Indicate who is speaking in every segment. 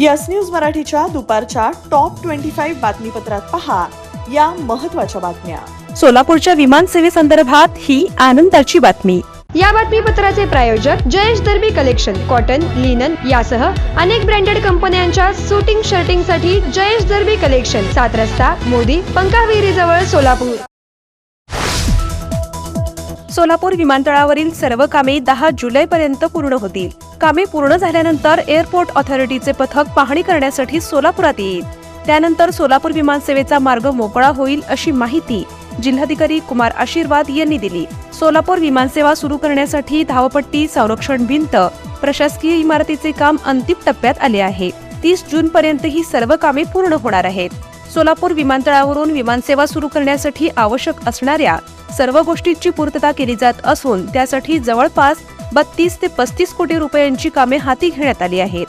Speaker 1: Yes news मराठीच्या दुपारच्या top twenty five बातमीपत्रात पहा या महत्त्वाच्या बातम्या.
Speaker 2: सोलापूरच्या विमान सेवेसंदर्भात ही आनंदाची बातमी.
Speaker 3: या बातमीपत्राचे प्रायोजक Jayesh Darbi collection cotton linen यासह अनेक ब्रँडेड कंपन्यांच्या सुटिंग शर्टिंगसाठी जयेश दर्बी कलेक्शन सात रस्ता मोदी पंकाविहिरी जवळ सोलापूर.
Speaker 2: सोलापूर विमानतळावरील सर्व कामे दहा जुलैपर्यंत पूर्ण होतील. कामे पूर्ण झाल्यानंतर एअरपोर्ट ऑथॉरिटीचे पथक पाहणी करण्यासाठी सोलापुरात येईल. त्यानंतर सोलापूर विमानसेवेचा मार्ग मोकळा होईल अशी माहिती जिल्हाधिकारी कुमार आशीर्वाद यांनी दिली. सोलापूर विमानसेवा सुरू करण्यासाठी धावपट्टी संरक्षण भिंत प्रशासकीय इमारतीचे काम अंतिम टप्प्यात आले आहे. तीस जून पर्यंत ही सर्व कामे पूर्ण होणार आहेत. सोलापूर विमानतळावरून विमानसेवा सुरू करण्यासाठी आवश्यक असणाऱ्या सर्व गोष्टींची पूर्तता केली जात असून त्यासाठी जवळपास बत्तीस ते पस्तीस कोटी रुपयांची कामे हाती घेण्यात आली आहेत.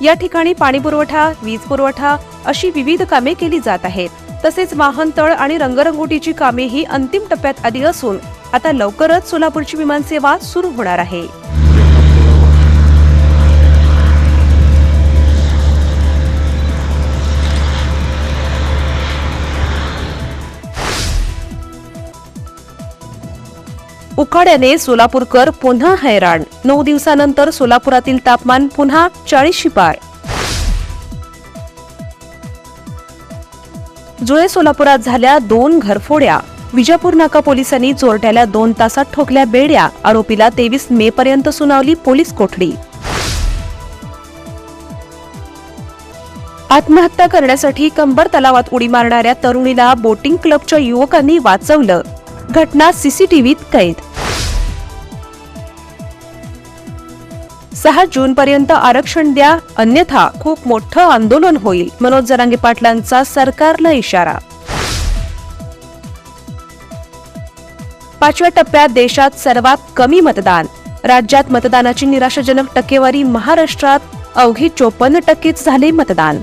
Speaker 2: या ठिकाणी पाणी पुरवठा वीज पुरवठा अशी विविध कामे केली जात आहेत. तसेच वाहनतळ आणि रंगरंगोटीची कामे ही अंतिम टप्प्यात आली असून आता लवकरच सोलापूरची विमानसेवा सुरू होणार आहे. उकाड्याने सोलापूरकर पुन्हा हैराण. नऊ दिवसानंतर सोलापुरातील तापमान पुन्हा चाळीसशी पार. जुळे सोलापुरात झाल्या दोन घरफोड्या. विजापूर नाका पोलिसांनी चोरट्याला दोन तासात ठोकल्या बेड्या. आरोपीला तेवीस मे पर्यंत सुनावली पोलीस कोठडी. आत्महत्या करण्यासाठी कंबर तलावात उडी मारणाऱ्या तरुणीला बोटिंग क्लबच्या युवकांनी वाचवलं. घटना सीसीटीव्हीत कैद. सहा जून पर्यंत आरक्षण द्या अन्यथा खूप मोठं आंदोलन होईल मनोज जरांगे पाटलांचा सरकारला इशारा. पाचव्या टप्प्यात देशात सर्वात कमी मतदान. राज्यात मतदानाची निराशाजनक टक्केवारी महाराष्ट्रात अवघी चोपन्न टक्केच झाले मतदान.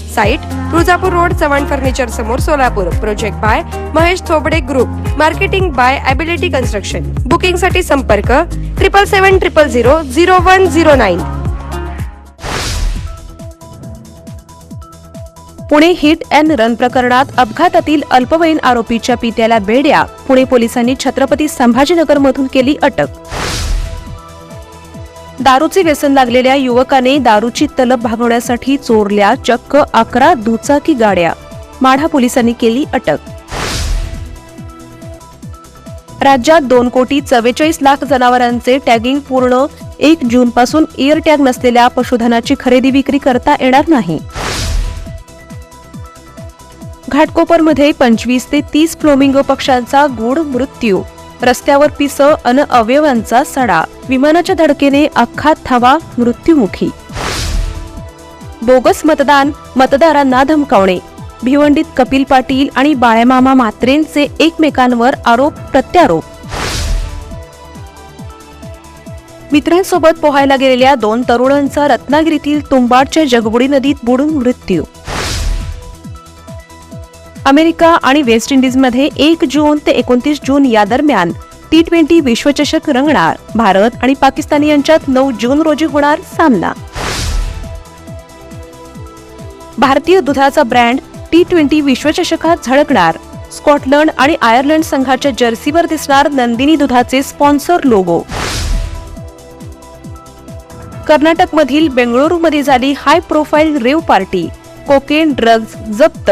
Speaker 3: Site Tuljapur road Chavan furniture समोर Solapur. Project by Mahesh Thobade group marketing by ability construction बुकिंगसाठी संपर्क triple seven triple zero zero one zero nine
Speaker 2: Pune hit and run प्रकरणात अपघातातील अल्पवयीन आरोपीच्या पित्याला बेड्या. पुणे पोलिसांनी छत्रपती संभाजीनगरमधून केली अटक. दारूचे व्यसन लागलेल्या युवकाने दारूची तलब भागवण्यासाठी चोरल्या चक्क अकरा दुचाकी गाड्या. माढा पोलिसांनी केली अटक. राज्यात दोन कोटी चव्वेचाळीस लाख जनावरांचे टॅगिंग पूर्ण. एक जून पासून इयर टॅग नसलेल्या पशुधनाची खरेदी विक्री करता येणार नाही. घाटकोपरमध्ये पंचवीस ते तीस फ्लोमिंगो पक्ष्यांचा गूढ मृत्यू. रस्त्यावर पिस अन अवयवांचा सडा. विमानाच्या धडकेने अख्खा थवा मृत्युमुखी. बोगस मतदान मतदारांना धमकावणे. भिवंडीत कपिल पाटील आणि बाळेमामा म्हात्रेंचे एकमेकांवर आरोप प्रत्यारोप. मित्रांसोबत पोहायला गेलेल्या दोन तरुणांचा रत्नागिरीतील तुंबाडच्या जगबुडी नदीत बुडून मृत्यू. अमेरिका आणि वेस्ट इंडिजमध्ये एक जून ते एकोणतीस जून या दरम्यान टी ट्वेंटी विश्वचषक रंगणार. भारत आणि पाकिस्तान यांच्यात नऊ जून रोजी होणार सामना. भारतीय दुधाचा ब्रँड टी ट्वेंटी विश्वचषकात झळकणार. स्कॉटलंड आणि आयर्लंड संघाच्या जर्सीवर दिसणार नंदिनी दुधाचे स्पॉन्सर लोगो. कर्नाटकमधील बेंगळुरूमध्ये झाली high profile rave party. Cocaine drugs जप्त.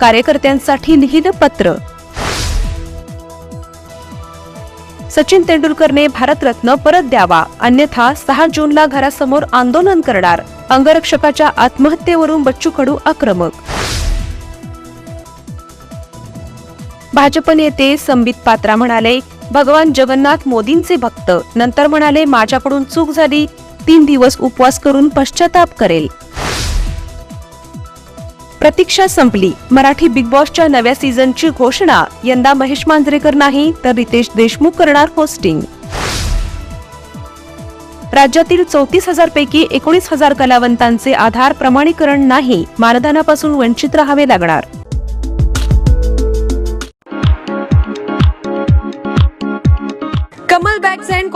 Speaker 2: कार्यकर्त्यांसाठी लिहिलं पत्र. सचिन तेंडुलकरने भारतरत्न परत द्यावा अन्यथा सहा जूनला घरासमोर आंदोलन करणार अंगरक्षकाच्या आत्महत्येवरून बच्चू कडू आक्रमक. भाजप नेते संबित पात्रा म्हणाले भगवान जगन्नाथ मोदींचे भक्त. नंतर म्हणाले माझ्याकडून चूक झाली तीन दिवस उपवास करून पश्चाताप करेल. प्रतीक्षा संपली. मराठी बिग बॉसच्या नव्या सीझनची घोषणा. यंदा महेश मांजरेकर नाही तर रितेश देशमुख करणार होस्टिंग राज्यातील चौतीस हजार पैकी एकोणीस हजार कलावंतांचे आधार प्रमाणीकरण नाही. मानधनापासून वंचित राहावे लागणार.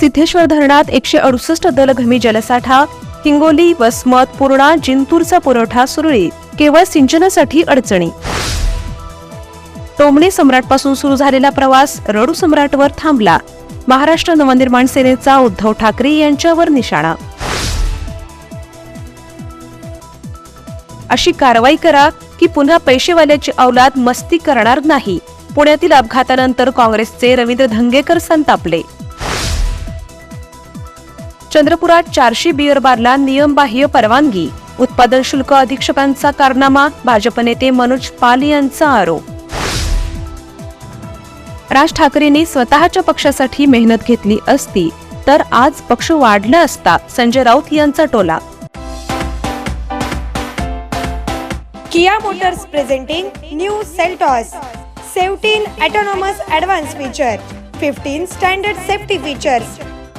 Speaker 2: सिद्धेश्वर धरणात एकशे अडुसष्ट दलघमी जलसाठा हिंगोली वसमत पूर्णा जिंतूरचा पुरवठा सुरळीत केवळ सिंचनासाठी अडचणी. टोमणे सम्राटपासून सुरू झालेला प्रवास रडू सम्राटवर थांबला. महाराष्ट्र नवनिर्माण सेनेचा उद्धव ठाकरे यांच्यावर निशाणा. अशी कारवाई करा की पुन्हा पैसेवाल्याची औलाद मस्ती करणार नाही. पुण्यातील अपघातानंतर काँग्रेसचे रवींद्र धंगेकर संतापले. चंद्रपुरात चारशे बिअर बारला नियमबाह्य परवानगी. उत्पादन शुल्क अधीक्षकांचा कारनामा भाजप नेते मनोज पाल यांचा आरोप. राज ठाकरेंनी स्वतःच्या पक्षासाठी मेहनत घेतली असती तर आज पक्ष वाढला असता संजय राऊत यांचा टोला.
Speaker 3: Kia Motors presenting new Seltos. Seventeen autonomous advance feature fifteen standard safety features